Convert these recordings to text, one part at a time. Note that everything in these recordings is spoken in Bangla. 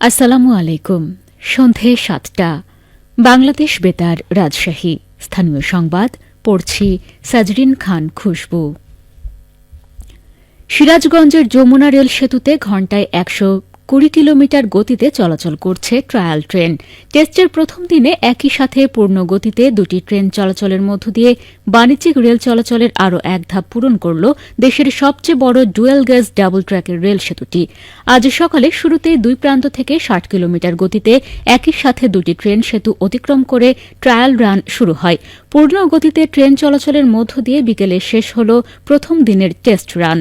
আসসালামু আলাইকুম। সন্ধে সাতটা। বাংলাদেশ বেতার রাজশাহী। স্থানীয় সংবাদ, পড়ছি সাজরিন খান খুশবু। সিরাজগঞ্জের যমুনা রেল সেতুতে ঘণ্টায় একশো কুড়ি কিলোমিটার গতিতে চলাচল করছে ট্রায়াল ট্রেন। টেস্টের প্রথম দিনে একই সাথে পূর্ণ গতিতে দুটি ট্রেন চলাচলের মধ্য দিয়ে বাণিজ্যিক রেল চলাচলের আরও এক ধাপ পূরণ করল দেশের সবচেয়ে বড় ডুয়েল গ্যাস ডাবল ট্র্যাকের রেল সেতুটি। আজ সকালে শুরুতেই দুই প্রান্ত থেকে ষাট কিলোমিটার গতিতে একই সাথে দুটি ট্রেন সেতু অতিক্রম করে ট্রায়াল রান শুরু হয়। পূর্ণ গতিতে ট্রেন চলাচলের মধ্য দিয়ে বিকেলে শেষ হল প্রথম দিনের টেস্ট রান।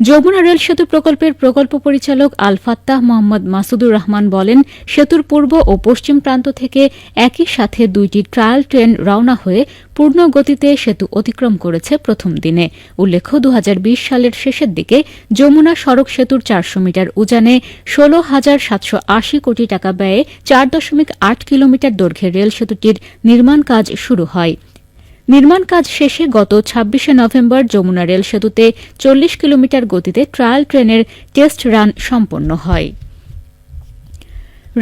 যমুনা রেল সেতু প্রকল্পের প্রকল্প পরিচালক আল ফাত্তাহ মোহাম্মদ মাসুদুর রহমান বলেন, সেতুর পূর্ব ও পশ্চিম প্রান্ত থেকে একই সাথে দুইটি ট্রায়াল ট্রেন রওনা হয়ে পূর্ণ গতিতে সেতু অতিক্রম করেছে প্রথম দিনে। উল্লেখ্য দু হাজার বিশ সালের শেষের দিকে যমুনা সড়ক সেতুর চারশো মিটার উজানে ষোল হাজার সাতশো আশি কোটি টাকা ব্যয়ে চার দশমিক আট কিলোমিটার দৈর্ঘ্যের রেল সেতুটির নির্মাণ কাজ শুরু হয়। নির্মাণ কাজ শেষে গত ছাব্বিশে নভেম্বর যমুনা রেল সেতুতে চল্লিশ কিলোমিটার গতিতে ট্রায়াল ট্রেনের টেস্ট রান সম্পন্ন হয়।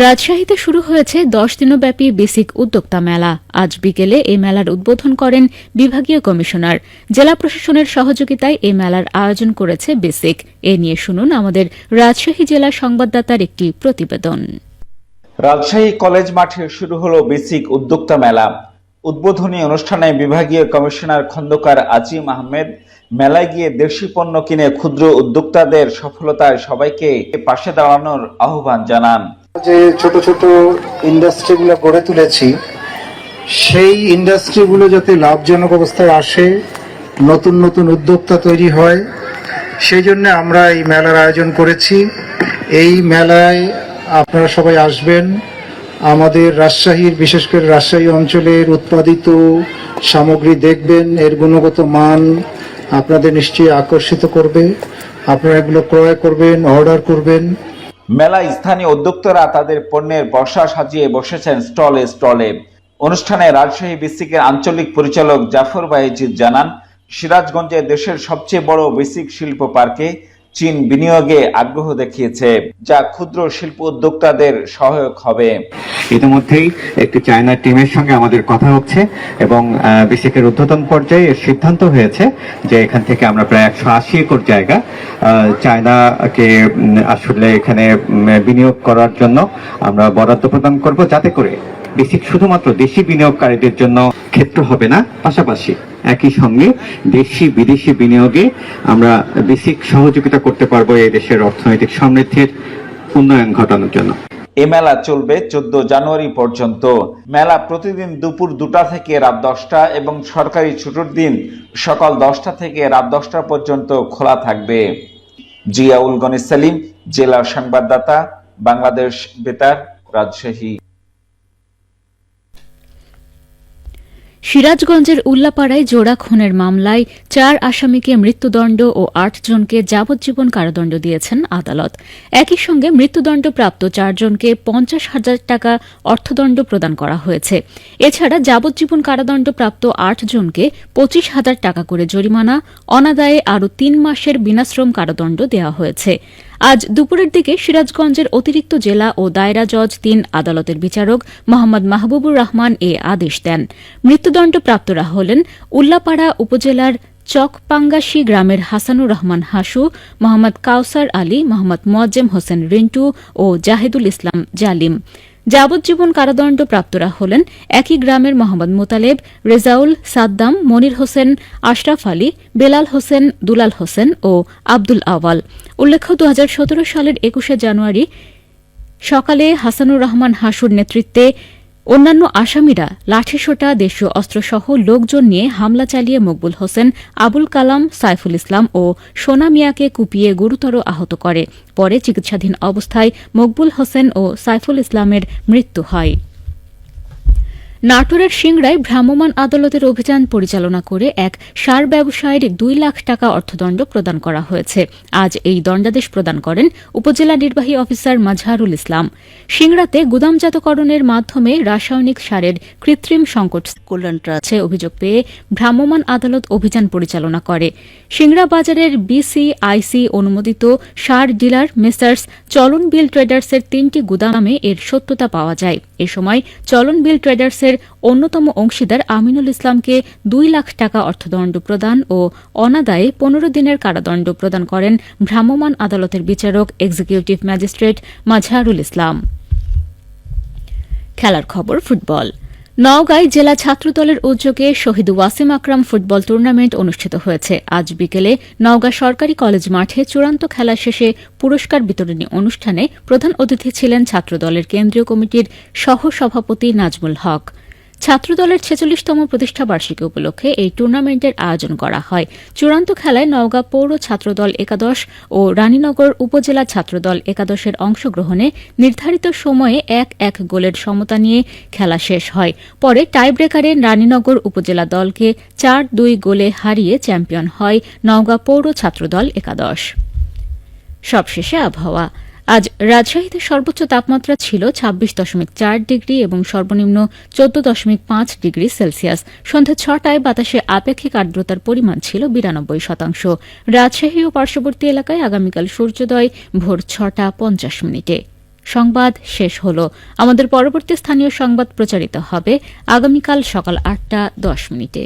রাজশাহীতে শুরু হয়েছে দশ দিনব্যাপী বেসিক উদ্যোক্তা মেলা। আজ বিকেলে এই মেলার উদ্বোধন করেন বিভাগীয় কমিশনার। জেলা প্রশাসনের সহযোগিতায় এই মেলার আয়োজন করেছে বেসিক। এ নিয়ে শুনুন আমাদের রাজশাহী জেলা সংবাদদাতার একটি প্রতিবেদন। রাজশাহী কলেজ মাঠে শুরু হলো বেসিক উদ্যোক্তা মেলা। উদ্বোধনী অনুষ্ঠানে বিভাগীয় কমিশনার খন্দকার আজিম আহমেদ, মেলায় গিয়ে দেশি পণ্য কিনে ক্ষুদ্র উদ্যোক্তাদের সফলতায় সবাইকে পাশে দাঁড়ানোর আহ্বান জানান। যে ছোট ছোট ইন্ডাস্ট্রিগুলো গড়ে তুলেছি, সেই ইন্ডাস্ট্রিগুলো যাতে লাভজনক অবস্থায় আসে, নতুন নতুন উদ্যোক্তা তৈরি হয়, সেই জন্য আমরা এই মেলার আয়োজন করেছি। এই মেলায় আপনারা সবাই আসবেন আমাদের রাজশাহীর, বিশেষ করে রাজশাহী অঞ্চলের উৎপাদিত সামগ্রী দেখবেন, এর গুণগত মান আপনাদের নিশ্চয়ই আকর্ষিত করবে। আপনারা এগুলো ক্রয় করবেন, অর্ডার করবেন। মেলায় স্থানীয় উদ্যোক্তারা তাদের পণ্যের বর্ষা সাজিয়ে বসেছেন স্টলে স্টলে। অনুষ্ঠানে রাজশাহী বিসিকের আঞ্চলিক পরিচালক জাফর বাইজিদ জানান সিরাজগঞ্জে দেশের সবচেয়ে বড় বেসিক শিল্প পার্কে চীন বিনিয়োগে আগ্রহ দেখিয়েছে, যা ক্ষুদ্র শিল্প উদ্যোক্তাদের সহায়ক হবে। ইতিমধ্যেই একটি চায়না টিমের সঙ্গে আমাদের কথা হচ্ছে এবং বিসিকের ঊর্ধ্বতন পর্যায়ে এর সিদ্ধান্ত হয়েছে যে এখান থেকে আমরা প্রায় একশো আশি একর জায়গা চায়নাকে আসলে এখানে বিনিয়োগ করার জন্য আমরা বরাদ্দ প্রদান করব যাতে করে বেসিক শুধুমাত্র দেশি বিনিয়োগকারীদের জন্য ক্ষেত্র হবে না, পাশাপাশি একই সঙ্গে দেশি বিদেশি বিনিয়োগে আমরা বেসিক সহযোগিতা করতে পারব এই দেশের অর্থনৈতিক সমৃদ্ধির উন্নয়ন ঘটানোর জন্য। এ মেলা চলবে চোদ্দ জানুয়ারি পর্যন্ত। মেলা প্রতিদিন দুপুর দুটা থেকে রাত দশটা এবং সরকারি ছুটির দিন সকাল দশটা থেকে রাত দশটা পর্যন্ত খোলা থাকবে। জিয়াউল গনি সেলিম, জেলা সংবাদদাতা, বাংলাদেশ বেতার, রাজশাহী। সিরাজগঞ্জের উল্লাপাড়ায় জোড়া খুনের মামলায় চার আসামিকে মৃত্যুদণ্ড ও আট জনকে যাবজ্জীবন কারাদণ্ড দিয়েছেন আদালত। একই সঙ্গে মৃত্যুদণ্ডপ্রাপ্ত চারজনকে পঞ্চাশ হাজার টাকা অর্থদণ্ড প্রদান করা হয়েছে। এছাড়া যাবজ্জীবন কারাদণ্ডপ্রাপ্ত আট জনকে পঁচিশ হাজার টাকা করে জরিমানা, অনাদায়ে আরও তিন মাসের বিনাশ্রম কারাদণ্ড দেওয়া হয়েছে। আজ দুপুরের দিকে সিরাজগঞ্জের অতিরিক্ত জেলা ও দায়রা জজ তিন আদালতের বিচারক মোহাম্মদ মাহবুবুর রহমান এ আদেশ দেন। মৃত্যুদণ্ডপ্রাপ্তরা হলেন উল্লাপাড়া উপজেলার চকপাঙ্গাসি গ্রামের হাসানুর রহমান হাসু, মোহাম্মদ কাউসার আলী, মোহাম্মদ মোয়াজ্জেম হোসেন রিন্টু ও জাহেদুল ইসলাম জালিম। যাবজ্জীবন কারাদণ্ডপ্রাপ্তরা হলেন একই গ্রামের মোহাম্মদ মোতালেব, রেজাউল সাদ্দাম, মনির হোসেন, আশরাফ আলী, বেলাল হোসেন, দুলাল হোসেন ও আব্দুল আওয়াল। উল্লেখ্য দু হাজার সতেরো সালের একুশে জানুয়ারি সকালে হাসানুর রহমান হাসুর নেতৃত্বে অন্যান্য আসামিরা লাঠিসোঁটা দেশীয় অস্ত্রসহ লোকজন নিয়ে হামলা চালিয়ে মকবুল হোসেন, আবুল কালাম, সাইফুল ইসলাম ও সোনা মিয়াকে কুপিয়ে গুরুতর আহত করে। পরে চিকিৎসাধীন অবস্থায় মকবুল হোসেন ও সাইফুল ইসলামের মৃত্যু হয়। নাটোরের সিংড়ায় ভ্রাম্যমাণ আদালতের অভিযান পরিচালনা করে এক সার ব্যবসায়ীর দুই লাখ টাকা অর্থদণ্ড প্রদান করা হয়েছে। আজ এই দণ্ডাদেশ প্রদান করেন উপজেলা নির্বাহী অফিসার মাজহারুল ইসলাম। সিংড়াতে গুদামজাতকরণের মাধ্যমে রাসায়নিক সারের কৃত্রিম সংকট কল্যাণ অভিযোগ পেয়ে ভ্রাম্যমাণ আদালত অভিযান পরিচালনা করে। সিংড়া বাজারের বিসিআইসি অনুমোদিত সার ডিলার মেসার্স চলন বিল ট্রেডার্সের তিনটি গুদামে এর সত্যতা পাওয়া যায়। এ সময় চলন বিল ট্রেডার্সের অন্যতম অংশীদার আমিনুল ইসলামকে দুই লাখ টাকা অর্থদণ্ড প্রদান ও অনাদায়ে পনেরো দিনের কারাদণ্ড প্রদান করেন ভ্রাম্যমাণ আদালতের বিচারক এক্সিকিউটিভ ম্যাজিস্ট্রেট মাঝহারুল ইসলাম। খেলার খবর, ফুটবল। নওগাঁয় জেলা ছাত্রদলের উদ্যোগে শহীদ ওয়াসিম আকরাম ফুটবল টুর্নামেন্ট অনুষ্ঠিত হয়েছে। আজ বিকেলে নওগাঁ সরকারি কলেজ মাঠে চূড়ান্ত খেলা শেষে পুরস্কার বিতরণী অনুষ্ঠানে প্রধান অতিথি ছিলেন ছাত্রদলের কেন্দ্রীয় কমিটির সহ সভাপতি নাজমুল হক। ছাত্রদলের ছেচল্লিশতম প্রতিষ্ঠা বার্ষিকী উপলক্ষে এই টুর্নামেন্টের আয়োজন করা হয়। চূড়ান্ত খেলায় নওগাঁ পৌর ছাত্রদল একাদশ ও রানীনগর উপজেলা ছাত্রদল একাদশের অংশগ্রহণে নির্ধারিত সময়ে এক এক গোলের সমতা নিয়ে খেলা শেষ হয়। পরে টাইব্রেকারে রানীনগর উপজেলা দলকে চার দুই গোলে হারিয়ে চ্যাম্পিয়ন হয় নওগাঁ পৌর ছাত্রদল একাদশ। সবশেষে আবহাওয়া। আজ রাজশাহীতে সর্বোচ্চ তাপমাত্রা ছিল ছাব্বিশ দশমিক চার ডিগ্রি এবং সর্বনিম্ন চোদ্দ দশমিক পাঁচ ডিগ্রি সেলসিয়াস। সন্ধ্যা ছটায় বাতাসে আপেক্ষিক আর্দ্রতার পরিমাণ ছিল বিরানব্বই শতাংশ। রাজশাহী ও পার্শ্ববর্তী এলাকায় আগামীকাল সূর্যোদয় ভোর ছটা পঞ্চাশ মিনিটে। সংবাদ শেষ হল। আমাদের পরবর্তী স্থানীয় সংবাদ প্রচারিত হবে আগামীকাল সকাল আটটা দশ মিনিটে।